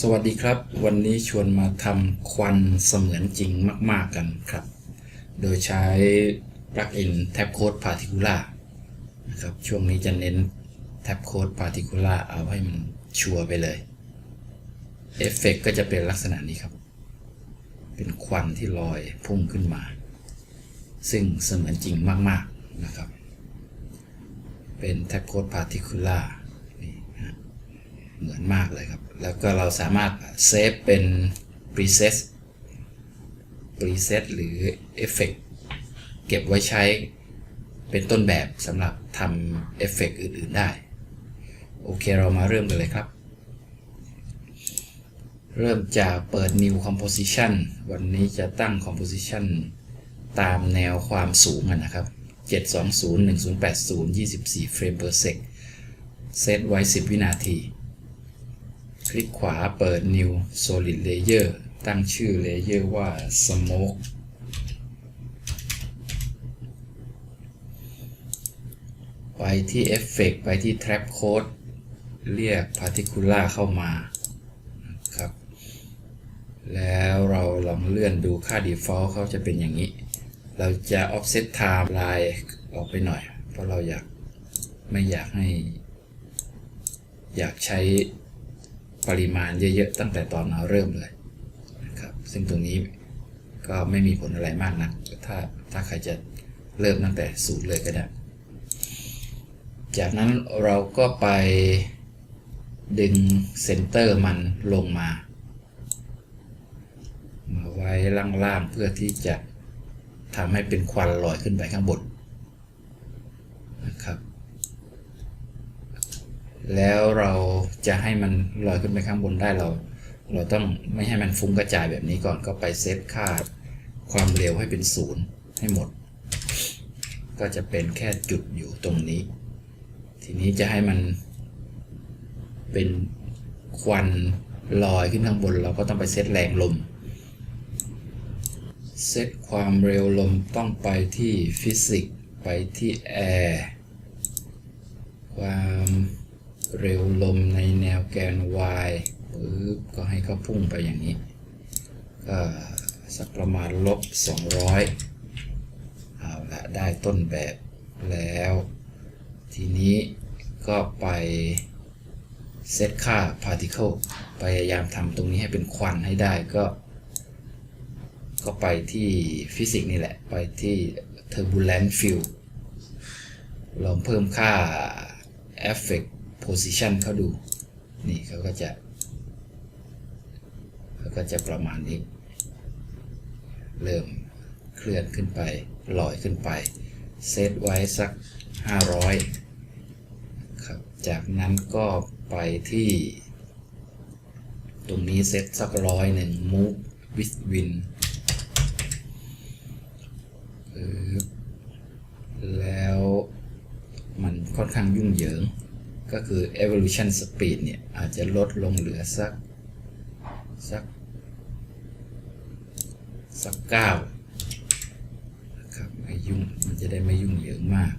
สวัสดีครับ วันนี้ชวนมาทำควันเสมือนจริงมาก ๆ กันครับ โดยใช้ปลั๊กอิน Tab Code Particular นะครับ ช่วงนี้จะเน้น Tab Code Particular เอาให้มันชัวร์ไปเลยเอฟเฟกก็จะเป็นลักษณะนี้ครับ เป็นควันที่ลอยพุ่งขึ้นมา ซึ่งเสมือนจริงมาก ๆ นะครับ เป็น Tab Code Particular เหมือนมากเลยครับ แล้วก็เราสามารถเซฟเป็น preset preset หรือ Effect เก็บไว้ใช้เป็นต้นแบบสำหรับทำเอฟเฟกอื่น ๆ ได้ โอเคเรามาเริ่มกันเลยครับ เริ่มจากเปิด new composition วันนี้จะตั้ง composition ตามแนวความสูงนะครับ 720 1080 24เฟรม per sec เซตไว้ 10 วินาที คลิกขวาเปิด New Solid Layer ตั้งชื่อ Layer ว่า Smoke ไปที่ Effect ไปที่ Trap Code เรียก Particular เข้ามาครับ แล้วเราลองเลื่อนดูค่า Default เขาจะเป็นอย่างนี้ เราจะ Offset Timeline ออกไปหน่อย เพราะเราอยากไม่อยากให้ อยากใช้ ปริมาณเยอะๆตั้งแต่ตอนเราเริ่มเลยนะครับซึ่งตรงนี้ก็ไม่มีผลอะไรมากนะถ้าถ้าใครจะเริ่มตั้งแต่ศูนย์เลยก็ได้ จากนั้นเราก็ไปดึงเซนเตอร์มันลงมา มาไว้ล่างๆเพื่อที่จะทำให้เป็นควันลอยขึ้นไปข้างบนนะครับ แล้วเราจะให้มันลอยขึ้นไปข้างบนได้เรา เราต้องไม่ให้มันฟุ้งกระจายแบบนี้ก่อนก็ไปเซตค่าความเร็วให้เป็นศูนย์ให้หมด ก็จะเป็นแค่จุดอยู่ตรงนี้ ทีนี้จะให้มันเป็นควันลอยขึ้นข้างบน เราก็ต้องไปเซตแรงลม เซตความเร็วลมต้องไปที่ฟิสิกส์ไปที่แอร์ความ เร็วลมในแนวแกน y ปึ๊บก็ให้เขาพุ่งไปอย่างนี้ ก็สักประมาณลบ 200 เอาละได้ต้นแบบแล้ว ทีนี้ก็ไปเซตค่า particle พยายามทำตรงนี้ให้เป็นควันให้ได้ก็ ก็ไปที่ฟิสิกส์นี่แหละ ไปที่ turbulent field ลองเพิ่มค่า effect position เขาดู นี่เขาก็จะเขาก็จะประมาณนี้ เริ่มเคลื่อนขึ้นไปลอยขึ้นไป เซตไว้สัก 500 ครับ จากนั้นก็ไปที่ ตรงนี้เซตสักร้อยหนึ่ง move with win แล้วมันค่อนข้างยุ่งเหยิง ก็คือ evolution speed เนี่ย อาจจะลดลงเหลือสัก สัก สักเก้านะครับไม่ยุ่งมันจะได้ไม่ยุ่งเหยิงมาก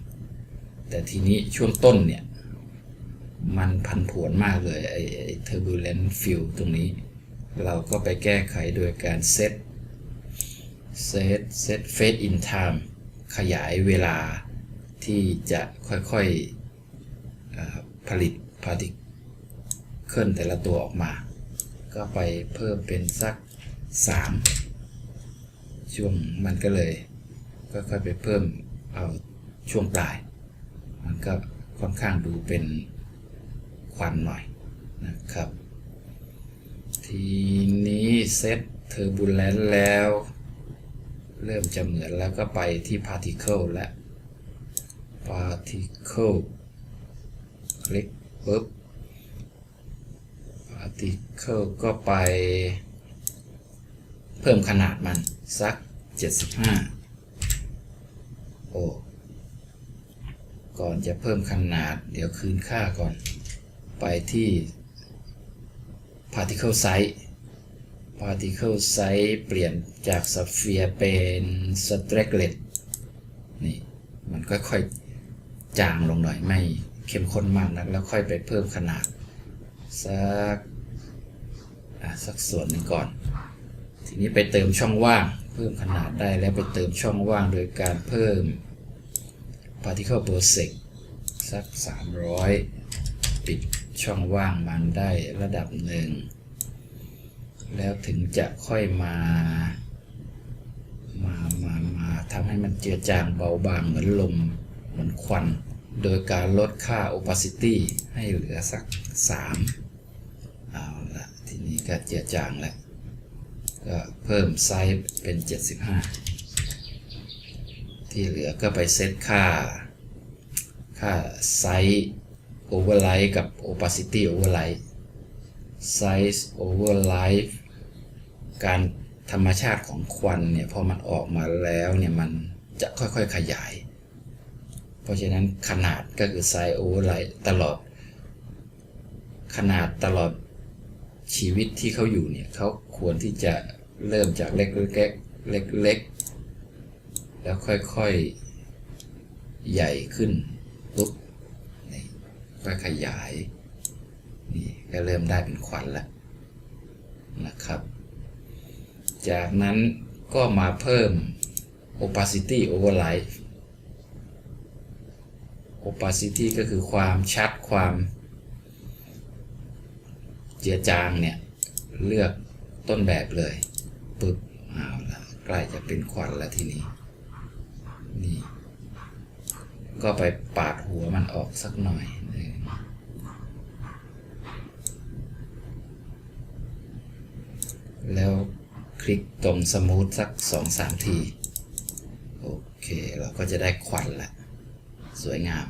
แต่ทีนี้ช่วงต้นเนี่ย มันพันผวนมากเลยไอ้ turbulent field ตรงนี้ เราก็ไปแก้ไขโดยการเซตเซตเซต fade in time ขยายเวลาที่จะค่อยๆเอ่อ ผลิตพาร์ติเคิลแต่ละตัวออกมา ก็ไปเพิ่มเป็นสัก 3 ช่วงมันก็เลยค่อยๆไปเพิ่มเอาช่วงปลาย มันก็ค่อนข้างดูเป็นควันหน่อยนะครับ ทีนี้เซตเทอร์บูเลนแล้ว เริ่มจะเหมือนแล้วก็ไปที่ particle และ particle คลิ คลิกปุ๊บ particle ก็ไป เพิ่มขนาดมัน สัก 75 โอ้ ก่อนจะเพิ่มขนาด เดี๋ยวคืนค่าก่อน ไปที่ particle size particle size เปลี่ยนจาก sphere เป็น strecklet นี่ มันค่อยๆ จางลงหน่อยไม่ เข้มข้นมากนัก แล้วค่อยไปเพิ่มขนาด สักสักส่วนหนึ่งก่อน ทีนี้ไปเติมช่องว่าง เพิ่มขนาดได้แล้วไปเติมช่องว่างโดยการเพิ่ม particle per sec สัก 300 ปิดช่องว่างมันได้ระดับหนึ่ง แล้วถึงจะค่อยมา มา มา มาทำให้มันเจือจางเบาบางเหมือนลม เหมือนควัน โดยการลดค่า opacity ให้เหลือสัก 3 เอาละทีนี้ก็เจือจางแล้ว ก็เพิ่มไซส์เป็น 75 ที่เหลือก็ไปเซตค่า ค่าไซส์ overlay กับ opacity overlay ไซส์ overlay การธรรมชาติของควันเนี่ยพอมันออกมาแล้วเนี่ยมันจะค่อยๆขยาย เพราะฉะนั้นขนาดก็คือไซส์ overlay ตลอด ขนาดตลอดชีวิตที่เขาอยู่เนี่ยเขาควรที่จะเริ่มจากเล็กๆเล็กๆแล้วค่อยๆ ใหญ่ขึ้นปุ๊บนี่ก็ขยาย นี่ก็เริ่มได้เป็นควันแล้วนะครับ จากนั้นก็มาเพิ่ม opacity overlay opacity ก็คือความชัดความเจือจางเนี่ย เลือกต้นแบบเลยปึ๊บเอาละใกล้จะเป็นควันแล้วทีนี้ นี่ ก็ไปปาดหัวมันออกสักหน่อยแล้วคลิกตรงสมูทสักสองสามที โอเค เราก็จะได้ควันละ สวยงาม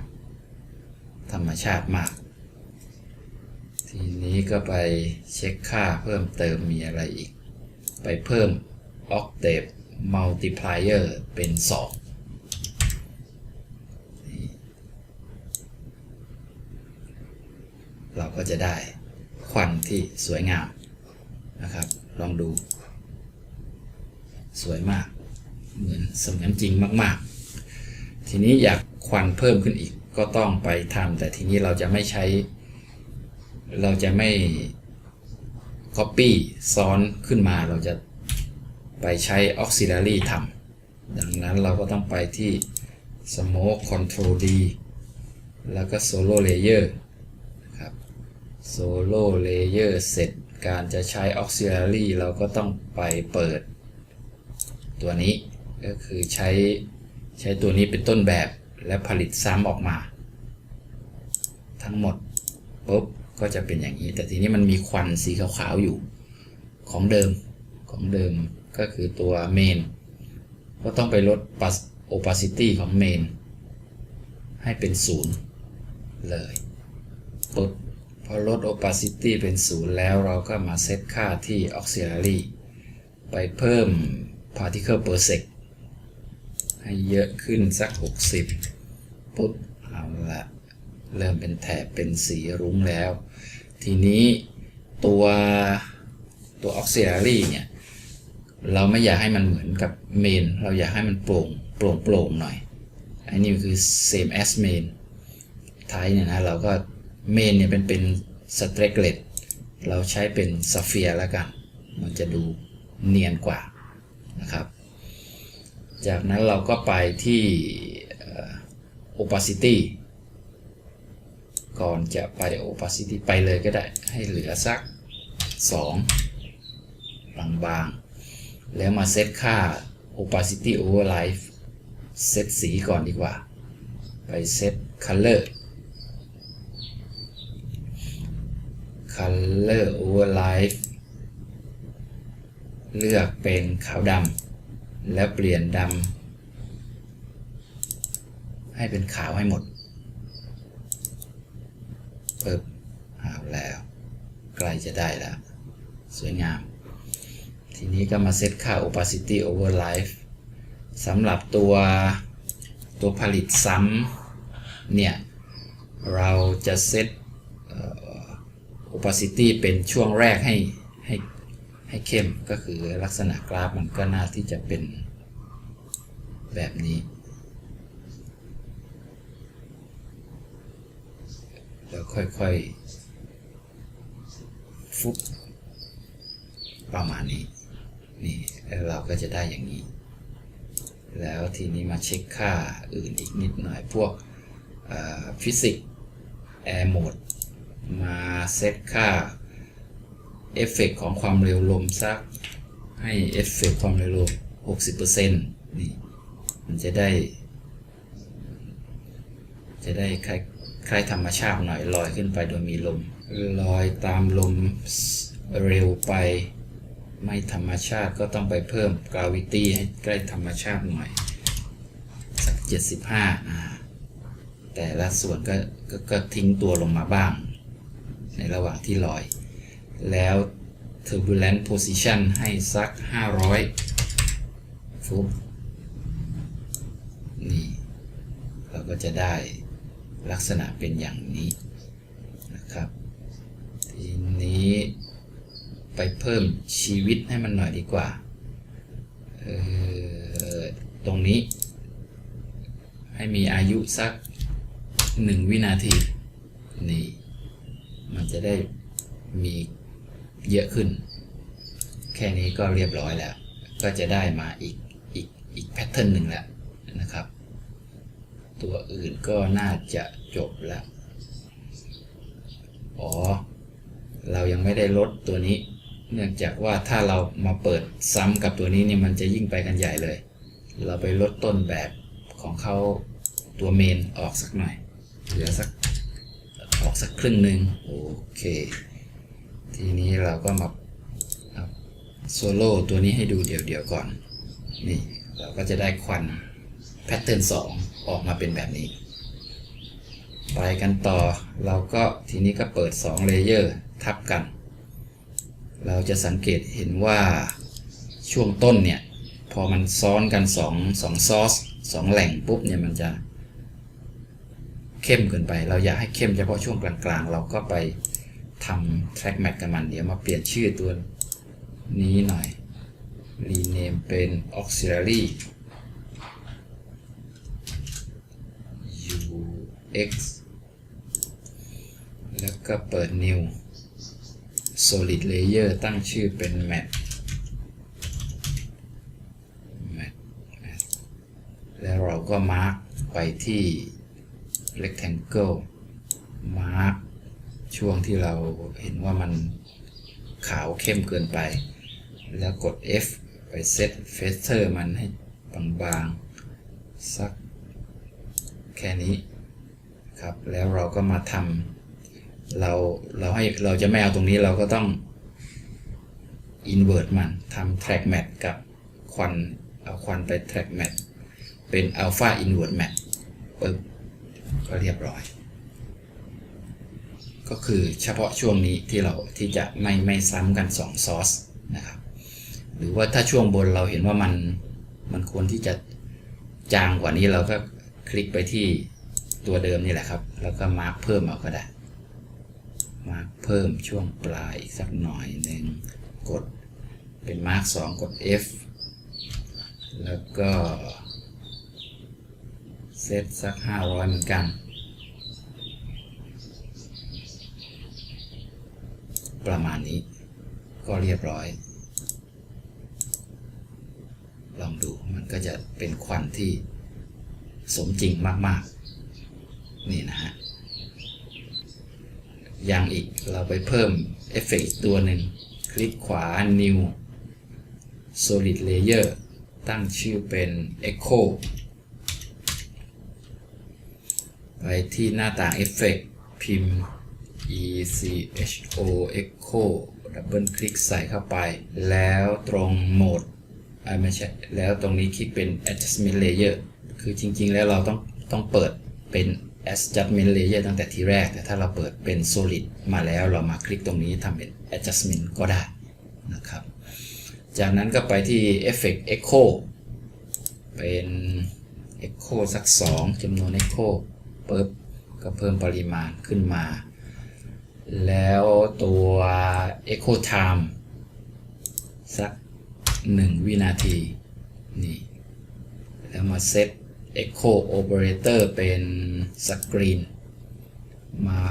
ธรรมชาติมาก ทีนี้ก็ไปเช็คค่าเพิ่มเติมมีอะไรอีก ไปเพิ่ม octave multiplier เป็น 2เราก็จะได้ควันที่สวยงามนะครับ ลองดู สวยมาก เหมือนเสมือนจริงมาก ๆ ทีนี้อยาก ควันเพิ่มขึ้นอีกก็ต้องไปทำแต่ทีนี้เราจะไม่ใช้ เราจะไม่ Copy ซ้อนขึ้นมาเราจะไปใช้ Auxiliary ทำดังนั้นเราก็ต้องไปที่ Smoke Control D แล้วก็ Solo Layer ครับ Solo Layer เสร็จการจะใช้ Auxiliary เราก็ต้องไปเปิด ตัวนี้ก็คือใช้ใช้ตัวนี้เป็นต้นแบบ และผลิตซ้ำออกมา ทั้งหมดปุ๊บก็จะเป็นอย่างนี้ แต่ทีนี้มันมีควันสีขาวๆอยู่ ของเดิมของเดิมก็คือตัวเมนก็ต้องไปลด opacity ของเมนให้เป็นศูนย์เลยปุ๊บพอลด opacity เป็นศูนย์แล้วเราก็มาเซตค่าที่ auxiliary ไปเพิ่ม particle per sec ให้เยอะขึ้นสัก 60 ปุ๊บเอาละเริ่มเป็นแถบเป็นสีรุ้งแล้ว ทีนี้ตัวตัว auxiliary เนี่ย เราไม่อยากให้มันเหมือนกับเมน เราอยากให้มันโปร่งโปร่งโปร่งหน่อย อันนี้คือ same as main ท้ายเนี่ยนะ เราก็เมนเนี่ยเป็นเป็นสเตรกเลตเราใช้เป็นสเฟียแล้วกัน มันจะดูเนียนกว่านะครับ จากนั้นเราก็ไปที่ opacity ก่อนจะไป opacity ไปเลยก็ได้ให้เหลือสัก 2 บางๆ แล้วมาเซตค่า opacity overlay เซตสีก่อนดีกว่า ไปเซต color color overlay เลือกเป็นขาวดำแล้วเปลี่ยนดำ ให้เป็นขาวให้หมดปึ๊บเอาแล้ว ใกล้จะได้แล้ว สวยงาม ทีนี้ก็มาเซตค่า opacity overlay สำหรับตัวตัวผลิตซ้ำเนี่ย เราจะเซต opacity เป็นช่วงแรกให้ให้ให้เข้มก็คือลักษณะกราฟมันก็น่าที่จะเป็นแบบนี้ ค่อยๆ ฟุบประมาณนี้ นี่แล้วเราก็จะได้อย่างนี้ แล้วทีนี้มาเช็คค่าอื่นอีกนิดหน่อยพวกฟิสิกส์แอร์โหมดมาเซตค่าเอฟเฟกของความเร็วลมสักให้เอฟเฟกความเร็วลม 60%นี่ มันจะได้ จะได้คล้าย คล้ายธรรมชาติหน่อยลอยขึ้นไปโดยมีลม ลอยตามลมเร็วไป ไม่ธรรมชาติก็ต้องไปเพิ่ม gravity ให้ใกล้ธรรมชาติหน่อย สัก 75อ่าแต่ละส่วนก็กก็ทิ้งตัวลงมาบ้าง ในระหว่างที่ลอย แล้ว turbulent position ให้สัก 500ฟุตนี่ เราก็จะได้ ลักษณะเป็นอย่างนี้นะครับ ทีนี้ไปเพิ่มชีวิตให้มันหน่อยดีกว่าออตรงนี้ให้มีอายุสักหนึ่งวินาที นี่ มันจะได้มีเยอะขึ้น แค่นี้ก็เรียบร้อยแล้ว ก็จะได้มาอีกอีกอีกแพทเทิร์นหนึ่งแล้วนะครับ ตัวอื่นก็น่าจะจบแล้วอ๋อ เรายังไม่ได้ลดตัวนี้ เนื่องจากว่าถ้าเรามาเปิดซ้ำกับตัวนี้เนี่ยมันจะยิ่งไปกันใหญ่เลย เราไปลดต้นแบบของเขาตัวเมนออกสักหน่อย เหลือสักออกสักครึ่งหนึ่งโอเค ทีนี้เราก็มาโซโล่ตัวนี้ให้ดูเดี่ยวๆก่อน นี่ เราก็จะได้ควันแพทเทิร์น2 ออกมาเป็นแบบนี้ ไปกันต่อเราก็ทีนี้ก็เปิด 2 เลเยอร์ทับกัน เราจะสังเกตเห็นว่าช่วงต้นเนี่ย พอมันซ้อนกัน2 2ซอส2แหล่งปุ๊บเนี่ยมันจะเข้มเกินไป เราอยากให้เข้มเฉพาะช่วงกลางๆ เราก็ไปทำ track match กับมัน เดี๋ยวมาเปลี่ยนชื่อตัวนี้หน่อย rename เป็น auxiliary x แล้วก็เปิด new solid layer ตั้งชื่อเป็น mat mat แล้วเราก็มาร์กไปที่ rectangle มาร์กช่วงที่เราเห็นว่ามันขาวเข้มเกินไป แล้วกด F ไปเซตเฟสเ e อร์มันให้บางๆ สักแค่นี้ ครับแล้วเราก็มาทำเราเราให้เราจะไม่เอาตรงนี้เราก็ต้อง invert มันทำ track match กับควันเอาควันไป track match เป็น alpha invert match ปึ๊บก็เรียบร้อย ก็คือเฉพาะช่วงนี้ที่เราที่จะไม่ไม่ซ้ำกัน2ซอสนะครับหรือว่าถ้าช่วงบนเราเห็นว่ามันมันควรที่จะจางกว่านี้เราก็คลิกไปที่ ตัวเดิมนี่แหละครับ แล้วก็มาร์กเพิ่มเอาก็ได้ มาร์กเพิ่มช่วงปลายอีกสักหน่อยหนึ่งกดเป็นมาร์กสองกด F แล้วก็เซตสัก 500 เหมือนกัน ประมาณนี้ก็เรียบร้อย ลองดูมันก็จะเป็นควันที่สมจริงมาก ๆ นี่นะฮะอย่างอีกเราไปเพิ่มเอฟเฟกต์ตัวหนึ่ง คลิกขวา New Solid Layer ตั้งชื่อเป็น Echo ไปที่หน้าต่างเอฟเฟกต์พิมพ์ ECHO Echo ดับเบิลคลิกใส่เข้าไป แล้วตรงโหมดไม่ใช่ แล้วตรงนี้คลิกเป็น adjustment layer คือจริงๆ แล้วเราต้องต้องเปิดเป็น adjustment layer ตั้งแต่ทีแรก แต่ถ้าเราเปิดเป็น solid มาแล้วเรามาคลิกตรงนี้ทำเป็น adjustment ก็ได้นะครับ จากนั้นก็ไปที่ effect echo เป็น echo สัก 2จำนวน echo ปึ๊บก็เพิ่มปริมาณขึ้นมา แล้วตัว echo time สัก 1 วินาที นี่ แล้วมาเซต echo operator เป็นสกรีนมา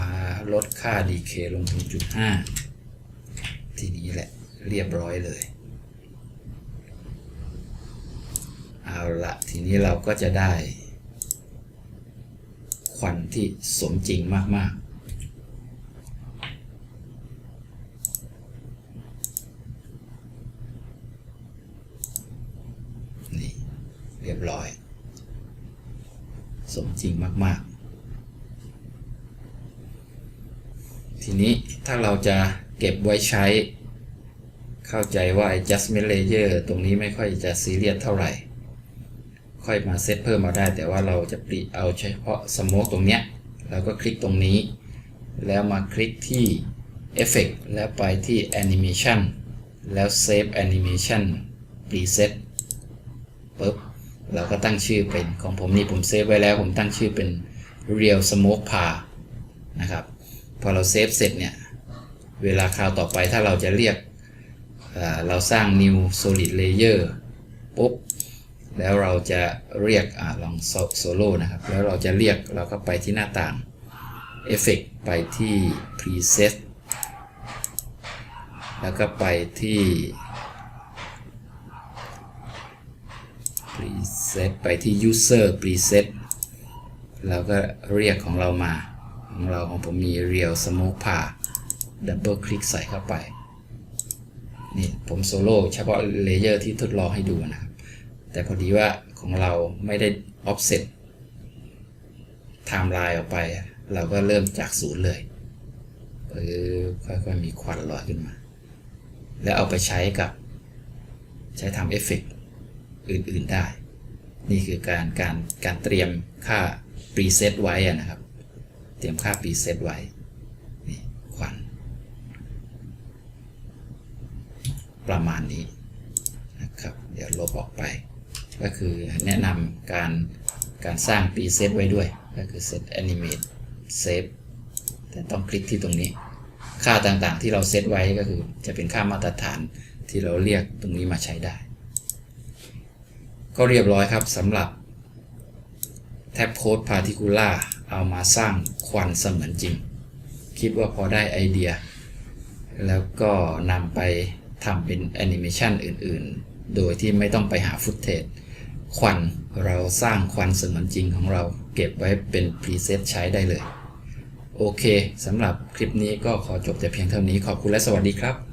ลดค่า DK ลงถึงจุด5ทีนี้แหละเรียบร้อยเลย เอาละทีนี้เราก็จะได้ ควันที่สมจริงมาก ๆ นี่ เรียบร้อย ส มากๆ ทีนี้ถ้าเราจะเก็บไว้ใช้ เข้าใจว่า adjustment layer ตรงนี้ไม่ค่อยจะซีเรียสเท่าไหร่ ค่อยมาเซตเพิ่มมาได้ แต่ว่าเราจะปริเอาเฉพาะสโมกตรงเนี้ยเราก็คลิกตรงนี้ แล้วมาคลิกที่ Effect แล้วไปที่ Animation แล้ว Save Animation Preset ปุ๊บ เราก็ตั้งชื่อเป็นของผมนี่ผมเซฟไว้แล้ว ผมตั้งชื่อเป็น Real Smoke Pa นะครับ พอเราเซฟเสร็จเนี่ย เวลาคราวต่อไปถ้าเราจะเรียกเอ่อเราสร้าง New Solid Layer ปุ๊บ แล้วเราจะเรียกอลองโซโล่นะครับ แล้วเราจะเรียกเราก็ไปที่หน้าต่าง Effect ไปที่ Preset แล้วก็ไปที่ Preset ไปที่ User Preset แล้วก็เรียกของเรามา ของเราของผมมี Real Smoke Pa ดับเบิลคลิกใส่เข้าไป นี่ผมโซโล่เฉพาะเลเยอร์ที่ทดลองให้ดูนะครับ แต่พอดีว่าของเราไม่ได้ offset ไทม์ไลน์ออกไป เราก็เริ่มจากศูนย์เลยเออค่อยๆมีควันลอยขึ้นมา แล้วเอาไปใช้กับ ใช้ทำเอฟเฟกต์อื่นๆได้ นี่คือการการการเตรียมค่า preset ไว้นะครับ เตรียมค่า preset ไว้นี่ควันประมาณนี้นะครับ เดี๋ยวลบออกไป ก็คือแนะนำการการสร้าง preset ไว้ด้วย ก็คือ set animate save แต่ต้องคลิกที่ตรงนี้ ค่าต่างๆที่เราเซตไว้ก็คือจะเป็นค่ามาตรฐานที่เราเรียกตรงนี้มาใช้ได้ ก็เรียบร้อยครับสำหรับแท็บโค้ด Particular เอามาสร้างควันเสมือนจริง คิดว่าพอได้ไอเดีย แล้วก็นำไปทำเป็นแอนิเมชันอื่นๆ โดยที่ไม่ต้องไปหาฟุตเทจควันเราสร้างควันเสมือนจริงของเราเก็บไว้เป็นพรีเซตใช้ได้เลย โอเคสำหรับคลิปนี้ก็ขอจบแต่เพียงเท่านี้ขอบคุณและสวัสดีครับ